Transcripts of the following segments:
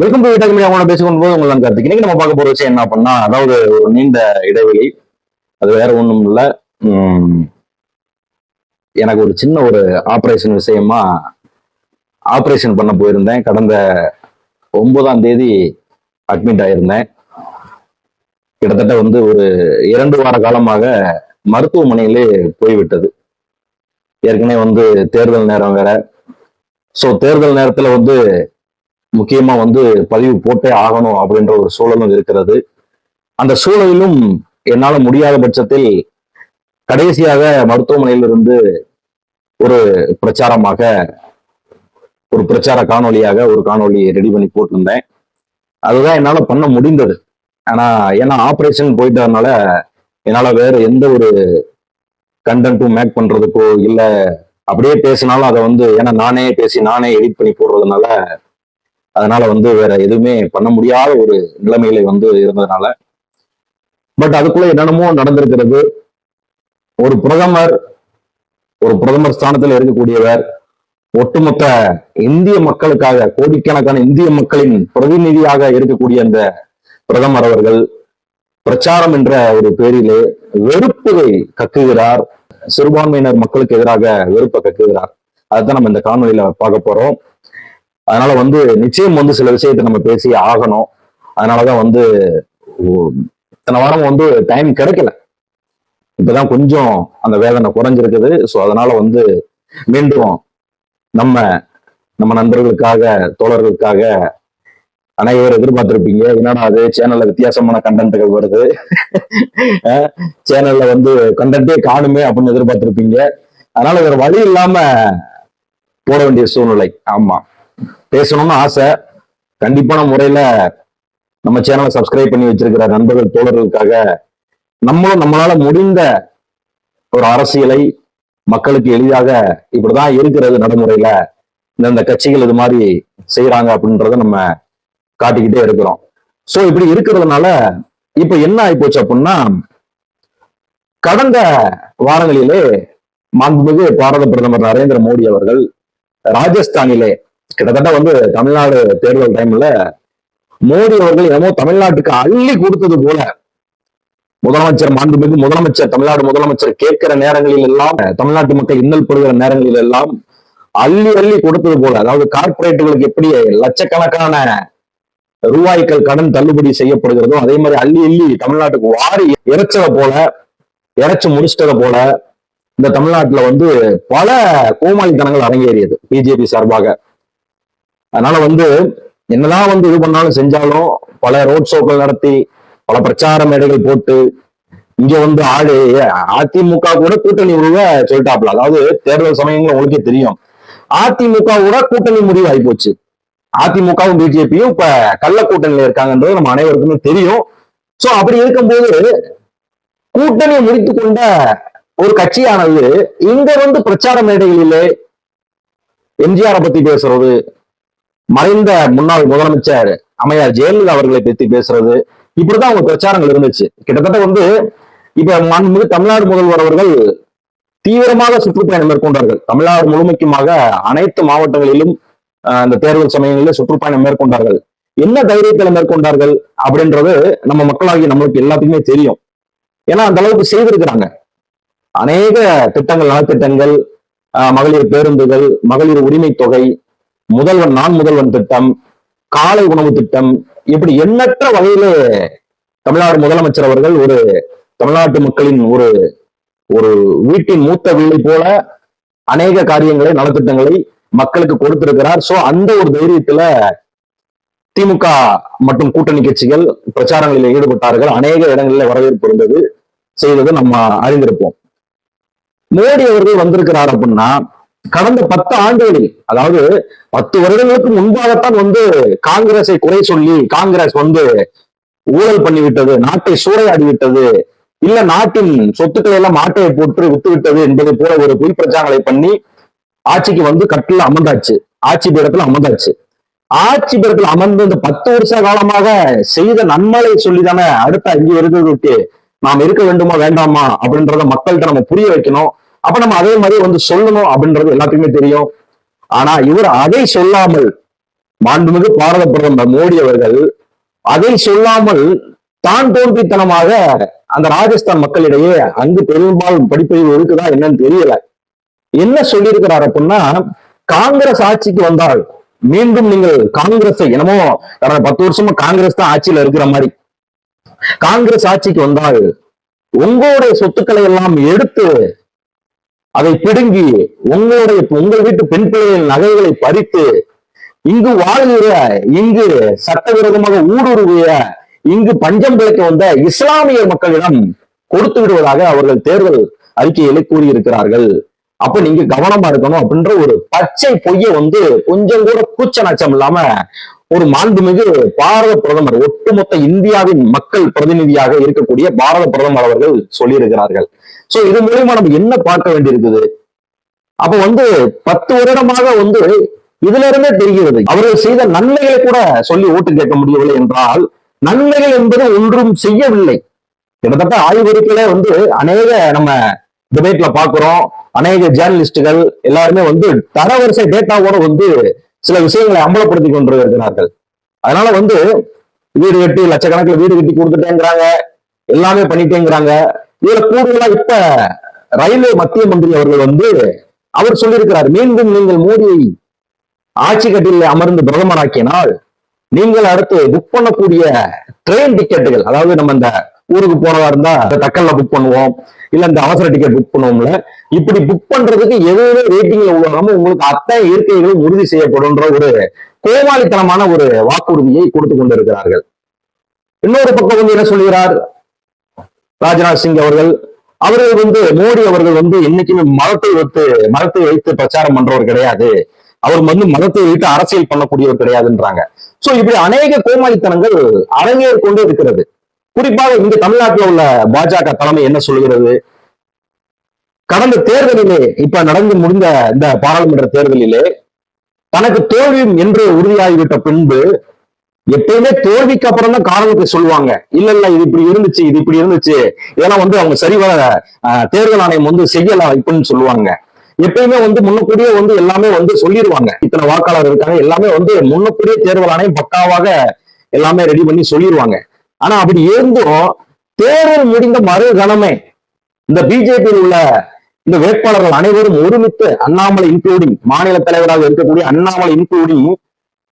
Welcome to வீட்டாக media பேசிக்கொண்டு போது உங்களுக்கு கருத்து இன்னைக்கு நம்ம பார்க்க போற விஷயம் என்ன பண்ணா அதாவது ஒரு நீண்ட இடைவெளி. அது வேற ஒண்ணும் இல்ல. எனக்கு ஒரு சின்ன ஒரு ஆபரேஷன் விஷயமா ஆபரேஷன் பண்ண போயிருந்தேன். கடந்த ஒன்பதாம் தேதி அட்மிட் ஆயிருந்தேன். கிட்டத்தட்ட வந்து ஒரு இரண்டு வார காலமாக மருத்துவமனையிலே போய்விட்டது. ஏற்கனவே வந்து தேர்தல் நேரம் வேற. ஸோ தேர்தல் நேரத்தில் வந்து முக்கியமா வந்து பதிவு போட்டே ஆகணும் அப்படின்ற ஒரு சூழலும் இருக்கிறது. அந்த சூழலிலும் என்னால முடியாத பட்சத்தில் கடைசியாக மருத்துவமனையிலிருந்து ஒரு பிரச்சாரமாக ஒரு பிரச்சார காணொலியாக ஒரு காணொளி ரெடி பண்ணி போட்டிருந்தேன். அதுதான் என்னால பண்ண முடிந்தது. ஆனா ஏன்னா ஆப்ரேஷன் போயிட்டதுனால என்னால வேற எந்த ஒரு கண்டென்ட்டும் மேக் பண்றதுக்கோ இல்லை அப்படியே பேசினாலும் அதை வந்து ஏன்னா நானே பேசி நானே எடிட் பண்ணி போடுறதுனால அதனால வந்து வேற எதுவுமே பண்ண முடியாத ஒரு நிலைமையில வந்து இருந்ததுனால. பட் அதுக்குள்ள என்னென்னமோ நடந்திருக்கிறது. ஒரு பிரதமர் ஒரு பிரதமர் ஸ்தானத்தில் இருக்கக்கூடியவர் ஒட்டுமொத்த இந்திய மக்களுக்காக கோடிக்கணக்கான இந்திய மக்களின் பிரதிநிதியாக இருக்கக்கூடிய அந்த பிரதமர் அவர்கள் பிரச்சாரம் என்ற ஒரு பேரிலே வெறுப்பை கக்குகிறார். சிறுபான்மையினர் மக்களுக்கு எதிராக வெறுப்பை கக்குகிறார். அதுதான் நம்ம இந்த காணொலியில பார்க்க போறோம். அதனால வந்து நிச்சயம் வந்து சில விஷயத்தை நம்ம பேசி ஆகணும். அதனாலதான் வந்து இத்தனை வாரம் வந்து டைம் கிடைக்கல. இப்பதான் கொஞ்சம் அந்த வேதனை குறைஞ்சிருக்குது. ஸோ அதனால வந்து மீண்டும் நம்ம நம்ம நண்பர்களுக்காக தோழர்களுக்காக அனைவரும் எதிர்பார்த்திருப்பீங்க. என்னடா அது சேனல்ல வித்தியாசமான கண்டென்ட்டுகள் வருது. சேனல்ல வந்து கண்டென்ட்டே காணுமே அப்படின்னு எதிர்பார்த்திருப்பீங்க. அதனால வேற வழி இல்லாம போட வேண்டிய சூழ்நிலை. ஆமா. பேசணும்னு ஆசை. கண்டிப்பான முறையில நம்ம சேனலை சப்ஸ்கிரைப் பண்ணி வச்சிருக்கிற நண்பர்கள் தோழர்களுக்காக நம்மளும் நம்மளால முடிந்த ஒரு அரசியலை மக்களுக்கு எளிதாக இப்படிதான் இருக்கிறது நடைமுறையில. இந்தந்த கட்சிகள் இது மாதிரி செய்யறாங்க அப்படின்றத நம்ம காட்டிக்கிட்டே இருக்கிறோம். சோ இப்படி இருக்கிறதுனால இப்ப என்ன ஆயிப்போச்சு அப்படின்னா கடந்த வாரங்களிலே மாண்புமிகு பாரத பிரதமர் நரேந்திர மோடி அவர்கள் ராஜஸ்தானிலே கிட்டத்தட்ட வந்து தமிழ்நாடு தேர்தல் டைம்ல மோடி அவர்கள் என்னமோ தமிழ்நாட்டுக்கு அள்ளி கொடுத்தது போல முதலமைச்சர் மாண்புமிகு முதலமைச்சர் தமிழ்நாடு முதலமைச்சர் கேட்கிற நேரங்களில் எல்லாம் தமிழ்நாட்டு மக்கள் இன்னல் படுகிற நேரங்களில் எல்லாம் அள்ளி அள்ளி கொடுத்தது போல. அதாவது கார்பரேட்டுகளுக்கு எப்படி லட்சக்கணக்கான ரூபாய்கள் கடன் தள்ளுபடி செய்யப்படுகிறதோ அதே மாதிரி அள்ளி அள்ளி தமிழ்நாட்டுக்கு வாரி இறைச்சதை போல இறைச்சி முடிச்சிட்டதை போல இந்த தமிழ்நாட்டுல வந்து பல கோமாளித்தனங்கள் அரங்கேறியது. பிஜேபி சார்பாக அதனால வந்து என்னதான் வந்து இது பண்ணாலும் செஞ்சாலும் பல ரோட் ஷோக்கள் நடத்தி பல பிரச்சார மேடைகள் போட்டு இங்க வந்து ஆளு அதிமுக கூட கூட்டணி உருவ சொல்லிட்டாப்ல அதாவது தேர்தல் சமயங்கள் உங்களுக்கே தெரியும். அதிமுக கூட கூட்டணி முடிவு ஆகி போச்சு அதிமுகவும் பிஜேபியும் இப்ப கள்ள கூட்டணியில இருக்காங்கன்றது நம்ம அனைவருக்குமே தெரியும். சோ அப்படி இருக்கும்போது கூட்டணி முடித்து கொண்ட ஒரு கட்சியானது இங்க வந்து பிரச்சார மேடைகளிலே எம்ஜிஆரை பத்தி பேசுறது மறைந்த முன்னாள் முதலமைச்சர் அம்மையார் ஜெயலலிதா அவர்களை பத்தி பேசுறது. இப்படிதான் அவங்க பிரச்சாரங்கள் இருந்துச்சு. கிட்டத்தட்ட வந்து இப்ப மாண்புமிகு தமிழ்நாடு முதல்வர் அவர்கள் தீவிரமாக சுற்றுப்பயணம் மேற்கொண்டார்கள். தமிழ்நாடு முழுமைக்குமாக அனைத்து மாவட்டங்களிலும் ஆஹ், தேர்தல் சமயங்களில் சுற்றுப்பயணம் மேற்கொண்டார்கள். என்ன தைரியத்தில் மேற்கொண்டார்கள் அப்படின்றது நம்ம மக்களாகி நம்மளுக்கு எல்லாத்துக்குமே தெரியும். ஏன்னா அந்த அளவுக்கு செய்திருக்கிறாங்க. அநேக திட்டங்கள் நலத்திட்டங்கள் ஆஹ், மகளிர் பேருந்துகள் மகளிர் உரிமை தொகை முதல்வன் நான் முதல்வன் திட்டம் காலை உணவு திட்டம் இப்படி எண்ணற்ற வகையிலே தமிழ்நாடு முதலமைச்சர் அவர்கள் ஒரு தமிழ்நாட்டு மக்களின் ஒரு ஒரு வீட்டின் மூத்த பிள்ளை போல அநேக காரியங்களை நலத்திட்டங்களை மக்களுக்கு கொடுத்திருக்கிறார். சோ அந்த ஒரு தைரியத்துல திமுக மற்றும் கூட்டணி கட்சிகள் பிரச்சாரங்களில் ஈடுபட்டார்கள். அநேக இடங்களில் வரவேற்பு இருந்தது. செய்தது நம்ம அறிந்திருப்போம். மோடி அவர்கள் வந்திருக்கிறார் அப்படின்னா கடந்த பத்து ஆண்டுகளில் அதாவது பத்து வருடங்களுக்கு முன்பாகத்தான் வந்து காங்கிரஸை குறை சொல்லி காங்கிரஸ் வந்து ஊழல் பண்ணி விட்டது நாட்டை சூறையாடி விட்டது இல்ல நாட்டின் சொத்துக்களை எல்லாம் மாட்டையை போட்டு விட்டு விட்டது என்பதை போல ஒரு பொய் பிரச்சாரங்களை பண்ணி ஆட்சிக்கு வந்து கட்டில அமர்ந்தாச்சு. ஆட்சி பீடத்துல அமர்ந்தாச்சு. ஆட்சி பீடத்துல அமர்ந்து இந்த பத்து வருஷ காலமாக செய்த நன்மலை சொல்லி தானே அடுத்த இங்க இருக்கிறதுக்கு நாம் இருக்க வேண்டுமா வேண்டாமா அப்படின்றத மக்கள்கிட்ட நம்ம புரிய வைக்கணும். அப்ப நம்ம அதே மாதிரி வந்து சொல்லணும் அப்படின்றது எல்லாத்துக்குமே தெரியும். ஆனா இவர் அதை சொல்லாமல் மாண்புமிகு பாரத பிரதமர் மோடி அவர்கள் அதை சொல்லாமல் தான் தோன்றித்தனமாக அந்த ராஜஸ்தான் மக்களிடையே அங்கு பெரும்பாலும் படிப்பறிவு இருக்குதா என்னன்னு தெரியல. என்ன சொல்லியிருக்கிறார் அப்படின்னா காங்கிரஸ் ஆட்சிக்கு வந்தால் மீண்டும் நீங்கள் காங்கிரஸ் என்னமோ கடந்த பத்து வருஷமா காங்கிரஸ் தான் ஆட்சியில இருக்கிற மாதிரி. காங்கிரஸ் ஆட்சிக்கு வந்தால் உங்களுடைய சொத்துக்களை எல்லாம் எடுத்து அதை பிடுங்கி உங்களுடைய உங்கள் வீட்டு பெண் பிள்ளைகளின் நகைகளை பறித்து இங்கு வாழ்கிற இங்கு சட்டவிரோதமாக ஊடுருவிய இங்கு பஞ்சம் பிழைக்க வந்த இஸ்லாமிய மக்களிடம் கொடுத்து விடுவதாக அவர்கள் தேர்தல் அறிக்கையிலே கூறியிருக்கிறார்கள். அப்ப நீங்க கவனமா இருக்கணும் அப்படின்ற ஒரு பச்சை பொய்ய வந்து கொஞ்சம் கூட கூச்ச நச்சம் இல்லாம ஒரு மாண்புமிகு பாரத பிரதமர் ஒட்டுமொத்த இந்தியாவின் மக்கள் பிரதிநிதியாக இருக்கக்கூடிய பாரத பிரதமர் அவர்கள் சொல்லியிருக்கிறார்கள். சோ இது மூலியமா நம்ம என்ன பார்க்க வேண்டியிருக்குது? அப்ப வந்து பத்து வருடமாக வந்து இதுல இருந்தே தெரிகிறது. அவர்கள் செய்த நன்மைகளை கூட சொல்லி ஓட்டு கேட்க முடியவில்லை என்றால் நன்மைகள் என்பது ஒன்றும் செய்யவில்லை. கிட்டத்தட்ட ஆய்வறிக்கையில வந்து அநேக நம்ம டிபேட்ல பாக்குறோம் அநேக ஜேர்னலிஸ்டுகள் எல்லாருமே வந்து தரவரிசை டேட்டாவோட வந்து சில விஷயங்களை அம்பலப்படுத்தி கொண்டு இருக்கிறார்கள். அதனால வந்து வீடு கட்டி லட்சக்கணக்கில் வீடு கட்டி கொடுத்துட்டேங்கிறாங்க. எல்லாமே பண்ணிட்டேங்கிறாங்க. இதுல கூடுதலா இப்ப ரயில்வே மத்திய மந்திரி அவர்கள் வந்து அவர் சொல்லியிருக்கிறார் மீண்டும் நீங்கள் மோடியை ஆட்சி கட்டில அமர்ந்து பிரதமராக்கினால் நீங்கள் அடுத்து புக் பண்ணக்கூடிய ட்ரெயின் டிக்கெட்டுகள் அதாவது நம்ம இந்த ஊருக்கு போறதா இருந்தா தக்கல்ல புக் பண்ணுவோம் இல்ல இந்த அவசர டிக்கெட் புக் பண்ணுவோம்ல இப்படி புக் பண்றதுக்கு எதுவுமே ரேட்டிங்ல உள்ளாம உங்களுக்கு அத்தனை இருக்கைகளும் உறுதி செய்யப்படும்ன்ற ஒரு கோமாளித்தனமான ஒரு வாக்குறுதியை கொடுத்து கொண்டிருக்கிறார்கள். இன்னொரு பக்கம் வந்து என்ன சொல்கிறார்? ராஜ்நாத் சிங் அவர்கள் அவர்கள் வந்து மோடி அவர்கள் வந்து என்னைக்குமே மதத்தை வைத்து மதத்தை வைத்து பிரச்சாரம் பண்றவர் கிடையாது. அவர் வந்து மதத்தை வைத்து அரசியல் பண்ணக்கூடியவர் கிடையாதுன்றாங்க. சோ இப்படி அநேக கோமாளித்தனங்கள் அரங்கேறி கொண்டே இருக்கிறது. குறிப்பாக இங்க தமிழ்நாட்டில் உள்ள பாஜக தலைமை என்ன சொல்கிறது? கடந்த தேர்தலிலே இப்ப நடந்து முடிந்த இந்த பாராளுமன்ற தேர்தலிலே தனக்கு தோல்வியும் என்று உறுதியாகிவிட்ட பின்பு எப்பயுமே தோல்விக்கு அப்புறம் தான் காரணத்தை சொல்லுவாங்க. இல்ல இல்ல இது இப்படி இருந்துச்சு இது இப்படி இருந்துச்சு. ஏன்னா வந்து அவங்க சரிவர தேர்தல் ஆணையம் வந்து செய்யல இப்படின்னு சொல்லுவாங்க. எப்பயுமே வந்து முன்னக்கூடியே வந்து எல்லாமே வந்து சொல்லிடுவாங்க. இத்தனை வாக்காளர் இருக்காங்க எல்லாமே வந்து முன்னக்கூடியே தேர்தல் ஆணையம் பக்காவாக எல்லாமே ரெடி பண்ணி சொல்லிடுவாங்க. ஆனா அப்படி இருந்தும் தேர்தல் முடிந்த மறுகணமே இந்த பிஜேபியில் உள்ள இந்த வேட்பாளர்கள் அனைவரும் ஒருமித்து அண்ணாமலை இன்க்ளூடிங் மாநில தலைவராக இருக்கக்கூடிய அண்ணாமலை இன்க்ளூடிங்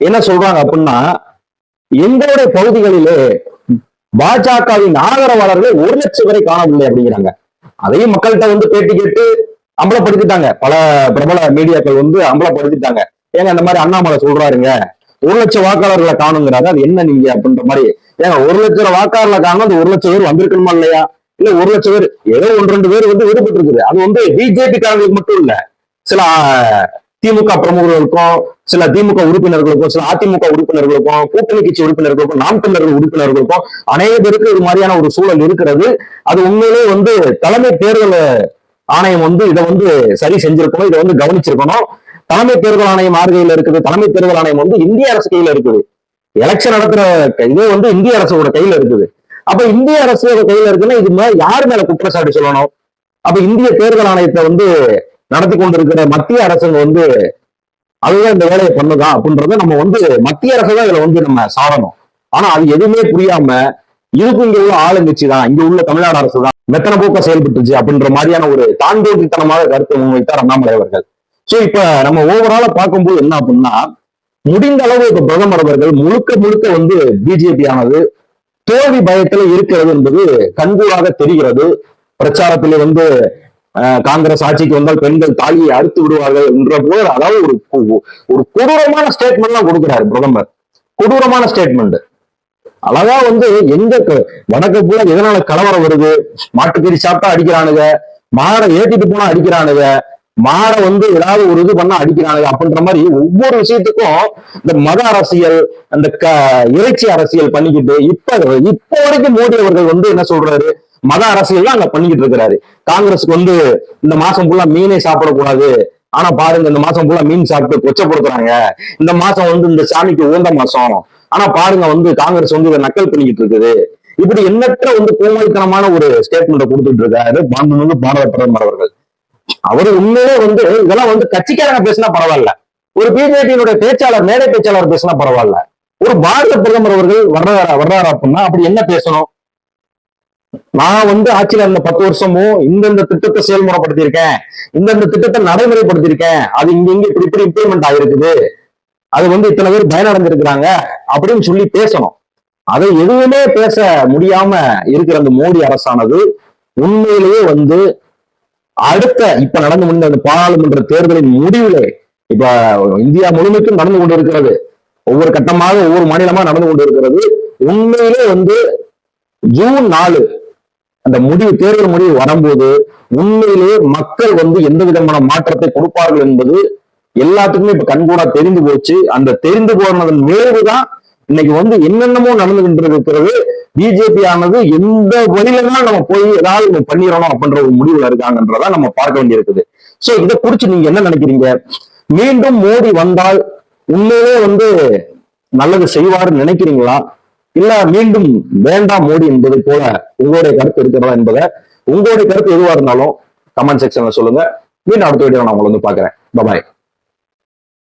என்ன சொல்றாங்க அப்படின்னா எங்களுடைய பகுதிகளிலே பாஜகவின் ஆதரவாளர்களை ஒரு லட்சம் வரை காணவில்லை அப்படிங்கிறாங்க. அதையும் மக்கள்கிட்ட வந்து பேட்டி கேட்டு அம்பலப்படுத்திட்டாங்க. பல பிரபல மீடியாக்கள் வந்து அம்பலப்படுத்திட்டாங்க. ஏங்க அந்த மாதிரி அண்ணாமலை சொல்றாருங்க. ஒரு லட்சம் வாக்காளர்களை காணுங்கிறாங்க அது என்ன நீங்க அப்படின்ற மாதிரி. ஏங்க ஒரு லட்சம் வாக்காளர்களை காணும் அந்த ஒரு லட்சம் பேர் வந்திருக்கணுமா இல்லையா? இல்ல ஒரு லட்சம் பேர் ஏதோ ஒன்று ரெண்டு பேர் வந்து விடுபட்டு இருக்குது அது வந்து பிஜேபி காரங்களுக்கு மட்டும் இல்ல. சில திமுக பிரமுகர்களுக்கும் சில திமுக உறுப்பினர்களுக்கும் சில அதிமுக உறுப்பினர்களுக்கும் கூட்டணி கட்சி உறுப்பினர்களுக்கும் நாம் தமிழர்கள் உறுப்பினர்களுக்கும் அநேக பேருக்கு இது மாதிரியான ஒரு சூழல் இருக்கிறது. அது உண்மையிலே வந்து தலைமை தேர்தல் ஆணையம் வந்து இதை வந்து சரி செஞ்சிருக்கணும் இதை வந்து கவனிச்சிருக்கணும். தலைமை தேர்தல் ஆணையம் யார் இருக்குது? தலைமை தேர்தல் ஆணையம் வந்து இந்திய அரசு கையில இருக்குது. எலெக்ஷன் நடத்துற இதே வந்து இந்திய அரசோட கையில இருக்குது. அப்ப இந்திய அரசோட கையில இருக்குன்னா இது மாதிரி யார் மேல குற்றச்சாட்டு சொல்லணும்? அப்ப இந்திய தேர்தல் ஆணையத்தை வந்து நடத்தி கொண்டிருக்கிற மத்திய அரசுங்க வந்து அதுதான் இந்த வேலையை பண்ணுதா அப்படின்றத நம்ம வந்து மத்திய அரசு தான் இதுல வந்து நம்ம சாரணும். ஆனா அது எதுவுமே புரியாம இதுக்கும் இங்க உள்ள ஆளுங்கட்சி தான் இங்க உள்ள தமிழ்நாடு அரசு தான் மெத்தனை போக்க செயல்பட்டுச்சு அப்படின்ற மாதிரியான ஒரு தாண்டோட்டித்தனமாக கருத்தை முன்வைத்தார் அண்ணாமலை அவர்கள். சோ இப்ப நம்ம ஓவரால பார்க்கும்போது என்ன அப்படின்னா முடிந்த அளவு இப்ப பிரதமர் அவர்கள் முழுக்க முழுக்க வந்து பிஜேபி ஆனது தோல்வி பயத்துல இருக்கிறது என்பது கண்கூடாக தெரிகிறது. பிரச்சாரத்திலே வந்து காங்கிரஸ் ஆட்சிக்கு வந்தால் பெண்கள் தாலியை அறுத்து விடுவார்கள் என்ற போது அதாவது ஒரு ஒரு கொடூரமான ஸ்டேட்மெண்ட்லாம் கொடுக்கிறாரு பிரதமர். கொடூரமான ஸ்டேட்மெண்ட் அழகா வந்து எங்க க- வடக்கு பூரா எதனால கலவரம் வருது? மாட்டுக்கறி சாப்பிட்டா அடிக்கிறானுங்க. மாடை ஏத்திட்டு போனா அடிக்கிறானுங்க. மாடை வந்து ஏதாவது ஒரு இது பண்ணா அடிக்கிறானுங்க அப்படின்ற மாதிரி ஒவ்வொரு விஷயத்துக்கும் இந்த மத அரசியல் அந்த க இறைச்சி அரசியல் பண்ணிக்கிட்டு இப்ப இப்ப வரைக்கும் மோடி அவர்கள் வந்து என்ன சொல்றாரு? மத அரசியல் தான் அங்க பண்ணிக்கிட்டு இருக்கிறாரு. காங்கிரஸுக்கு வந்து இந்த மாசம் ஃபுல்லா மீனே சாப்பிடக்கூடாது. ஆனா பாருங்க இந்த மாசம் ஃபுல்லா மீன் சாப்பிட்டு கொச்சப்படுத்துறாங்க. இந்த மாசம் வந்து இந்த சாமிக்கு உகந்த மாசம். ஆனா பாருங்க வந்து காங்கிரஸ் வந்து இதை நக்கல் பண்ணிக்கிட்டு இருக்குது. இப்படி எண்ணற்ற வந்து கோமாளித்தனமான ஒரு ஸ்டேட்மெண்ட் கொடுத்துட்டு இருக்காரு மாண்புமிகு பாரத பிரதமர் அவர்கள். அவரு உண்மையிலே வந்து இதெல்லாம் வந்து கட்சிக்காரங்க பேசினா பரவாயில்ல. ஒரு பிஜேபியினுடைய பேச்சாளர் மேடை பேச்சாளர் பேசினா பரவாயில்ல. ஒரு பாரத பிரதமர் அவர்கள் வர்றாரா வர்றாரு அப்படின்னா அப்படி என்ன பேசணும்? நான் வந்து ஆட்சியில இருந்த பத்து வருஷமும் இந்தந்த திட்டத்தை செயல்முறைப்படுத்தியிருக்கேன். இந்தந்த திட்டத்தை நடைமுறைப்படுத்தியிருக்கேன். அது இங்க இங்க இப்படி இப்படி இம்ப்ளிமெண்ட் ஆயிருக்குது அது வந்து இத்தனை பேர் பயனடைஞ்சிருக்கிறாங்க அப்படின்னு சொல்லி பேசணும். அதை எதுவுமே பேச முடியாம இருக்கிற அந்த மோடி அரசானது உண்மையிலேயே வந்து அடுத்த இப்ப நடந்து முடிந்த அந்த பாராளுமன்ற தேர்தலின் முடிவிலே இப்ப இந்தியா முழுமைக்கும் நடந்து கொண்டிருக்கிறது. ஒவ்வொரு கட்டமாக ஒவ்வொரு மாநிலமா நடந்து கொண்டிருக்கிறது. உண்மையிலே வந்து ஜூன் நாலு அந்த முடிவு தேர்தல் முடிவு வரும்போது உண்மையிலேயே மக்கள் வந்து எந்த விதமான மாற்றத்தை கொடுப்பார்கள் என்பது எல்லாத்துக்குமே இப்ப கண்கூடா தெரிந்து போச்சு. அந்த தெரிந்து போனதன் விளைவுதான் இன்னைக்கு வந்து என்னென்னமோ நடந்து கொண்டு இருக்கிறது பிஜேபி ஆனது எந்த வழியில தான் நம்ம போய் ஏதாவது பண்ணிடணும் அப்படின்ற ஒரு முடிவுல இருக்காங்கன்றதா நம்ம பார்க்க வேண்டியிருக்குது. சோ இதை குறிச்சு நீங்க என்ன நினைக்கிறீங்க? மீண்டும் மோடி வந்தால் உண்மையிலே வந்து நல்லது செய்வாருன்னு நினைக்கிறீங்களா? இல்ல மீண்டும் வேண்டாம் மோடி என்பது போல உங்களுடைய கருத்து இருக்கிறதா என்பதை உங்களுடைய கருத்து எதுவா இருந்தாலும் கமெண்ட் செக்ஷன்ல சொல்லுங்க. மீண்டும் அடுத்த வீடியோ நான் உங்களை வந்து பாக்குறேன் பாய்